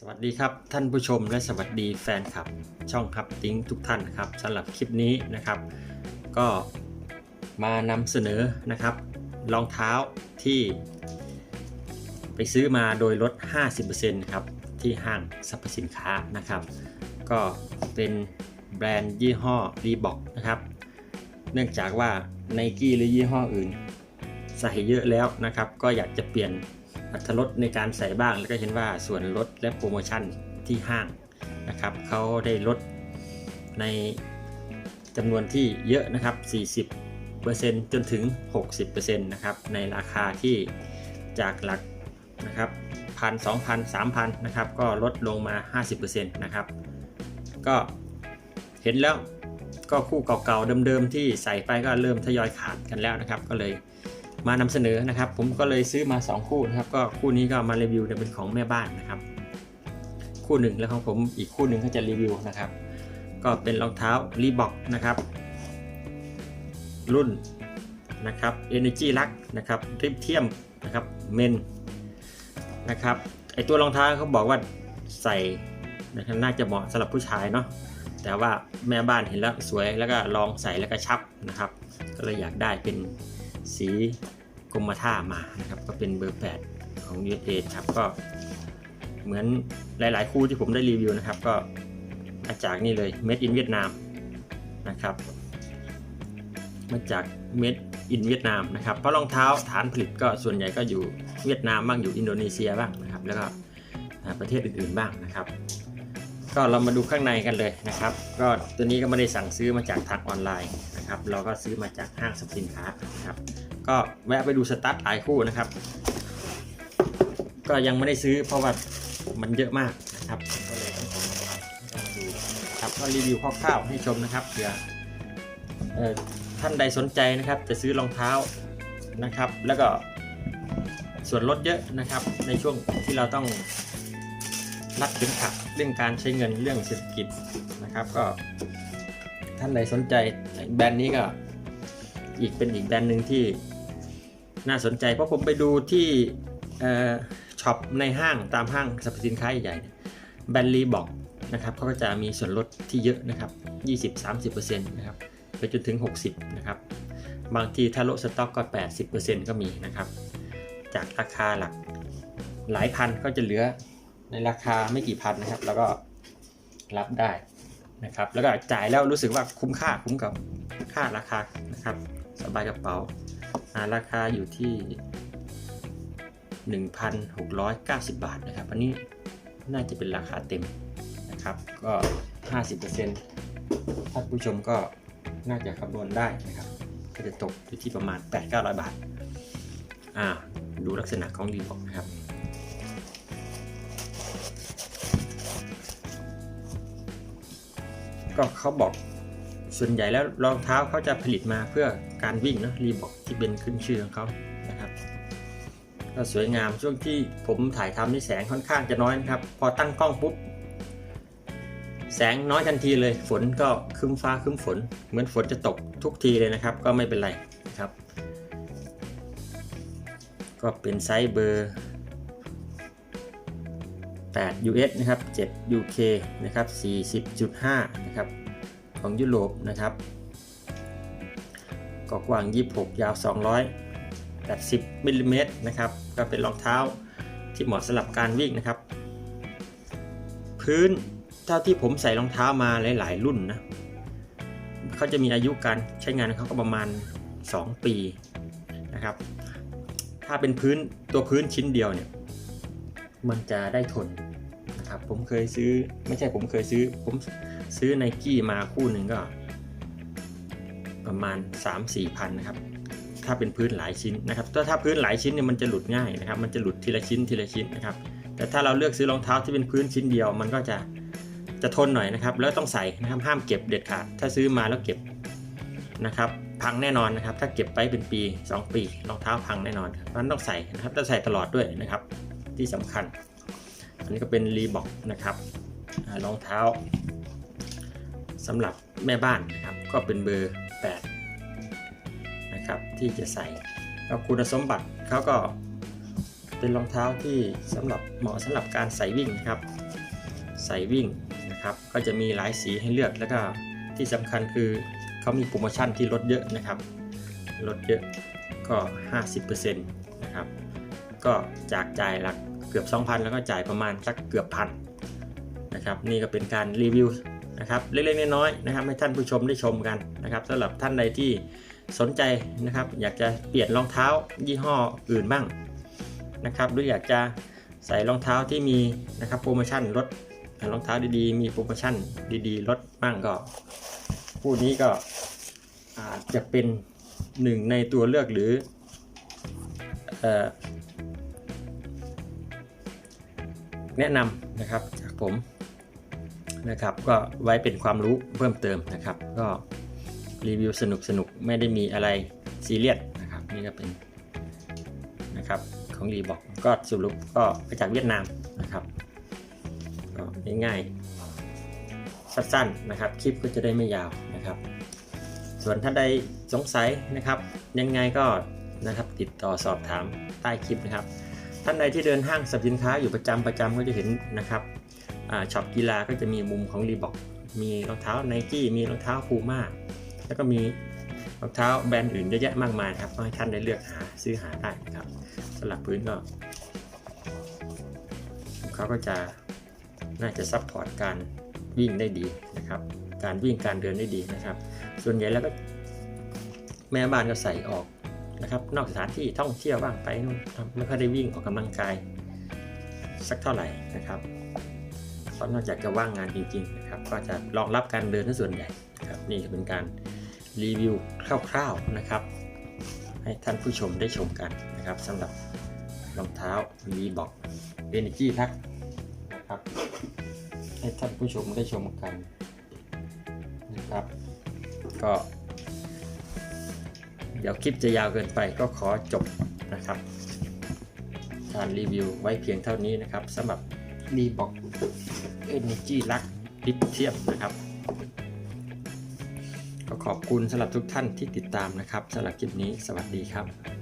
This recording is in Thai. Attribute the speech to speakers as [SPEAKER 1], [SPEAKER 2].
[SPEAKER 1] สวัสดีครับท่านผู้ชมและสวัสดีแฟนคลับ ช่องครับติ้งทุกท่านครับสำหรับคลิปนี้นะครับ ก็มานำเสนอนะครับรองเท้าที่ไปซื้อมาโดยลด 50%ครับที่ห้างสรรพสินค้านะครับ ก็เป็นแบรนด์ยี่ห้อรีบอกนะครับ เนื่องจากว่าไนกี้หรือยี่ห้ออื่นใส่เยอะแล้วนะครับ ก็อยากจะเปลี่ยน อัตรสในการใส่บ้างแล้วก็เห็นว่าส่วนลดและโปรโมชั่นที่ห้างนะครับเขาได้ลดในจำนวนที่เยอะนะครับ 40%จนถึง 60%นะครับในราคาที่จากหลักนะครับพันสองพันสามพันนะครับ ก็ลดลงมา 50%นะครับ ก็เห็นแล้วก็คู่เก่าๆเดิมๆที่ใส่ไปก็เริ่มทยอยขาดกันแล้วนะครับ ก็เลย มานำเสนอนะครับ ผมก็เลยซื้อมา 2 คู่นะครับ ก็คู่นี้ก็มารีวิวเป็นของแม่บ้านนะครับ คู่หนึ่งแล้วของผมอีกคู่หนึ่งก็จะรีวิวนะครับ ก็เป็นรองเท้ารีบอกนะครับ รุ่นนะครับ Energy Luck นะครับริบเทียมนะครับเมนนะครับไอตัวรองเท้าเขาบอกว่าใส่นะครับน่าจะเหมาะสำหรับผู้ชายเนาะแต่ว่าแม่บ้านเห็นแล้วสวยแล้วก็ลองใส่แล้วก็ชับนะครับ ก็เลยอยากได้เป็นสี กรมท่ามานะครับก็เป็นเบอร์ 8 ของ USA ครับก็เหมือนหลาย ๆ คู่ที่ผมได้รีวิวนะครับ ก็มาจากนี่เลย Made in เวียดนามนะครับมาจาก Made in เวียดนามนะครับเพราะรองเท้าฐานผลิตก็ส่วนใหญ่ก็อยู่เวียดนามบ้างอยู่อินโดนีเซียบ้างนะครับ แล้วก็ประเทศอื่น ๆ บ้างนะครับ ก็เรามาดูข้างในกันเลยนะครับ ก็ตัวนี้ก็ไม่ได้สั่งซื้อมาจากทางออนไลน์นะครับ เราก็ซื้อมาจากห้างสรรพสินค้านะครับ ก็แวะไปดูสตาร์ทหลายคู่นะครับ ก็ยังไม่ได้ซื้อเพราะว่ามันเยอะมากนะครับก็เลยต้องดูครับก็รีวิวคร่าวๆให้ชมนะครับเผื่อเอ่อท่านใดสนใจนะครับจะซื้อรองเท้านะครับ แล้วก็ส่วนลดเยอะนะครับ ในช่วงที่เราต้องรัดเข็มขัดเรื่องการใช้เงินเรื่องเศรษฐกิจนะครับ ก็ท่านใดสนใจแบรนด์นี้ก็อีกเป็นอีกแบรนด์หนึ่งที่ น่าสนใจเพราะผมไปดูที่ช็อปในห้างตามห้างสรรพสินค้าใหญ่ๆแบรนด์รีบอกนะครับเขาก็จะมีส่วนลดที่เยอะนะครับ20-30%นะครับไปจนถึง 60นะครับบางทีถ้าลดสต็อกก็ 80%ก็มีนะครับ จากราคาหลักหลายพันก็จะเหลือในราคาไม่กี่พันนะครับ แล้วก็รับได้นะครับ แล้วก็จ่ายแล้วรู้สึกว่าคุ้มค่าคุ้มกับค่าราคานะครับ สบายกระเป๋า ราคาอยู่ที่ 1,690 บาทนะครับ อันนี้น่าจะเป็นราคาเต็มนะครับ ก็ 50%ท่านผู้ชมก็น่าจะคำนวณได้นะครับ ก็จะตกอยู่ที่ประมาณ 8-900 บาท อ่า ดูลักษณะของรีบอกนะครับก็เขาบอกส่วนใหญ่แล้วรองเท้าเขาจะผลิตมาเพื่อ การวิ่งนะรีบอกที่เป็นขึ้นชื่อของเขานะครับก็สวยงามช่วงที่ผมถ่ายทำนี่แสงค่อนข้างจะน้อยนะครับ พอตั้งกล้องปุ๊บแสงน้อยทันทีเลย ฝนก็คึ้มฟ้าคึ้มฝน เหมือนฝนจะตกทุกทีเลยนะครับ ก็ไม่เป็นไรนะครับ ก็เป็นไซส์เบอร์ 8 US นะครับ 7 UK นะครับ 40.5 นะครับ ของยุโรปนะครับ ก็กว้าง 26 ยาว 280มิลลิเมตรนะครับก็เป็นรองเท้าที่เหมาะสำหรับการวิ่งนะครับ พื้นเท่าที่ผมใส่รองเท้ามาหลาย ๆ รุ่นนะเขาจะมีอายุการใช้งานของเขาก็ประมาณ 2 ปีนะครับ ถ้าเป็นพื้นตัวพื้นชิ้นเดียวเนี่ยมันจะได้ทนนะครับผมเคยซื้อไม่ใช่ผมเคยซื้อผมซื้อไนกี้มาคู่หนึ่งก็ ประมาณ 3-4พันนะครับถ้าเป็นพื้นหลายชิ้นนะครับถ้าถ้าพื้นหลายชิ้นเนี่ยมันจะหลุดง่ายนะครับ มันจะหลุดทีละชิ้นทีละชิ้นนะครับ แต่ถ้าเราเลือกซื้อรองเท้าที่เป็นพื้นชิ้นเดียว มันก็จะจะทนหน่อยนะครับ แล้วต้องใส่นะครับห้ามเก็บเด็ดขาด ถ้าซื้อมาแล้วเก็บนะครับพังแน่นอนนะครับ ถ้าเก็บไปเป็นปี 2 ปีรองเท้าพังแน่นอนเพราะนั้นต้องใส่นะครับต้องใส่ตลอดด้วยนะครับ ที่สำคัญ อันนี้ก็เป็นรีบอกนะครับรองเท้าสำหรับแม่บ้านนะครับก็เป็นเบอร์ นะครับที่จะใส่แล้วคุณสมบัติเขาก็เป็นรองเท้าที่สำหรับเหมาะสำหรับการใส่วิ่งนะครับ ใส่วิ่งนะครับ ก็จะมีหลายสีให้เลือกแล้วก็ที่สำคัญคือเขามีโปรโมชั่นที่ลดเยอะนะครับลดเยอะก็ 50%นะครับ ก็จากจ่ายหลักเกือบ 2,000 แล้วก็จ่ายประมาณสักเกือบพันนะครับ นี่ก็เป็นการรีวิวนะครับเล็กๆน้อยๆนะครับให้ท่านผู้ชมได้ชมกันนะครับสำหรับท่านใดที่ สนใจนะครับ อยากจะเปลี่ยนรองเท้ายี่ห้ออื่นบ้างนะครับหรืออยากจะใส่รองเท้าที่มีนะครับโปรโมชั่นลดรองเท้าดีๆ มีโปรโมชั่นดีๆลดบ้างก็ผู้นี้ก็อาจจะเป็นหนึ่งในตัวเลือกหรือเออแนะนำนะครับจากผมนะครับก็ไว้เป็นความรู้เพิ่มเติมนะครับ ก็ รีวิวสนุกสนุกไม่ได้มีอะไรซีเรียสนะครับนี่ก็เป็นนะครับของรีบอกก็สรุปก็มาจากเวียดนามนะครับก็ง่ายๆสั้นๆนะครับ คลิปก็จะได้ไม่ยาวนะครับ ส่วนท่านใดสงสัยนะครับ ยังไงก็นะครับติดต่อสอบถามใต้คลิปนะครับ ท่านใดที่เดินห้างสรรพสินค้าอยู่ประจำประจำก็จะเห็นนะครับช็อปกีฬาก็จะมีมุมของรีบอกมีรองเท้าไนกี้มีรองเท้าพูม่า แล้วก็มีรองเท้าแบรนด์อื่นเยอะแยะมากมายครับให้ท่านได้เลือกหาซื้อหาได้นะครับสลับพื้นก็เขาก็จะน่าจะซัพพอร์ตการวิ่งได้ดีนะครับ การวิ่งการเดินได้ดีนะครับ ส่วนใหญ่แล้วก็แม่บ้านก็ใส่ออกนะครับ นอกสถานที่ท่องเที่ยวบ้างไปนู่นไม่ค่อยได้วิ่งออกกำลังกาย สักเท่าไหร่นะครับเพราะนอกจากจะว่างงานจริงๆนะครับ ก็จะรองรับการเดินซะส่วนใหญ่นะครับ นี่จะเป็นการ รีวิวคร่าวๆนะครับ ให้ท่านผู้ชมได้ชมกันนะครับสำหรับรองเท้ารีบอกเอเนจีทักนะครับให้ท่านผู้ชมได้ชมกันนะครับ ก็ เดี๋ยวคลิปจะยาวเกินไปก็ขอจบนะครับการรีวิวไว้เพียงเท่านี้นะครับสำหรับรีบอกเอเนจีลักลิเทียมนะครับ ก็ขอบคุณสำหรับทุกท่านที่ติดตามนะครับสำหรับคลิปนี้สวัสดีครับ